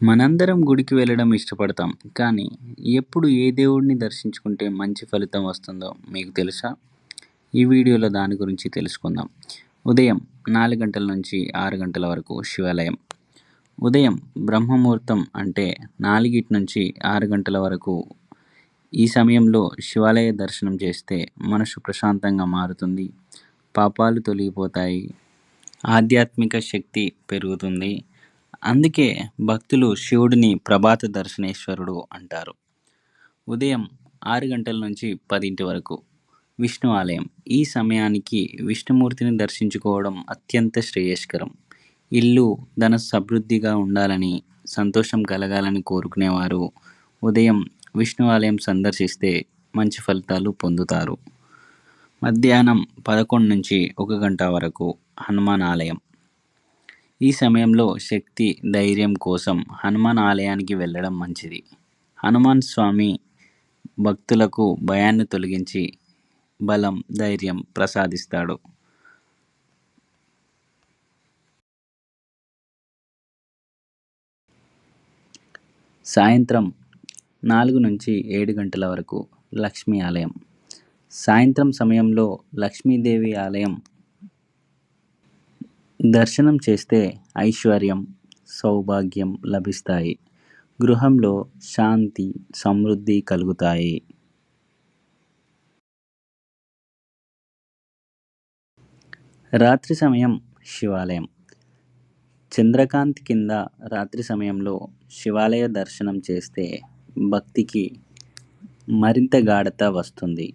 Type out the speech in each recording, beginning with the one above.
మనందరం గుడికి వెళ్ళడం ఇష్టపడతాం కానీ ఎప్పుడు ఏ దేవుడిని దర్శించుకుంటే మంచి ఫలితం వస్తుందో మీకు తెలుసా? ఈ వీడియోలో దాని గురించి తెలుసుకుందాం. ఉదయం నాలుగు గంటల నుంచి ఆరు గంటల వరకు శివాలయం. ఉదయం బ్రహ్మముహూర్తం అంటే నాలుగిటి నుంచి ఆరు గంటల వరకు ఈ సమయంలో శివాలయ దర్శనం చేస్తే మనసు ప్రశాంతంగా మారుతుంది పాపాలు తొలగిపోతాయి ఆధ్యాత్మిక శక్తి పెరుగుతుంది అందుకే భక్తులు శివుడిని ప్రభాత దర్శనేశ్వరుడు అంటారు. ఉదయం ఆరు గంటల నుంచి పదింటి వరకు విష్ణు ఆలయం. ఈ సమయానికి విష్ణుమూర్తిని దర్శించుకోవడం అత్యంత శ్రేయస్కరం. ఇల్లు ధన సమృద్ధిగా ఉండాలని సంతోషం కలగాలని కోరుకునేవారు ఉదయం విష్ణు ఆలయం సందర్శిస్తే మంచి ఫలితాలు పొందుతారు. మధ్యాహ్నం పదకొండు నుంచి ఒక గంట వరకు హనుమాన్ ఆలయం ఈ సమయంలో శక్తి ధైర్యం కోసం హనుమాన్ ఆలయానికి వెళ్ళడం మంచిది. హనుమాన్ స్వామి భక్తులకు భయాన్ని తొలగించి బలం ధైర్యం ప్రసాదిస్తాడు. సాయంత్రం నాలుగు నుంచి ఏడు గంటల వరకు లక్ష్మీ ఆలయం. సాయంత్రం సమయంలో లక్ష్మీదేవి ఆలయం దర్శనం చేస్తే ఐశ్వర్యం సౌభాగ్యం లభిస్తాయి. గృహంలో శాంతి సమృద్ధి కలుగుతాయి. రాత్రి సమయం శివాలయం. చంద్రకాంతి కింద రాత్రి సమయంలో శివాలయ దర్శనం చేస్తే భక్తికి మరింత గాఢత వస్తుంది.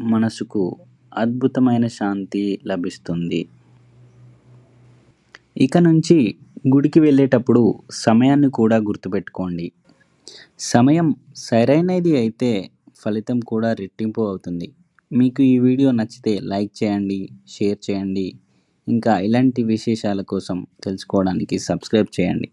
మనసుకు అద్భుతమైన శాంతి లభిస్తుంది. ఇక నుంచి గుడికి వెళ్ళేటప్పుడు సమయాన్ని కూడా గుర్తుపెట్టుకోండి. సమయం సరైనది అయితే ఫలితం కూడా రెట్టింపు అవుతుంది. మీకు ఈ వీడియో నచ్చితే లైక్ చేయండి షేర్ చేయండి. ఇంకా ఇలాంటి విశేషాల కోసం తెలుసుకోవడానికి సబ్స్క్రైబ్ చేయండి.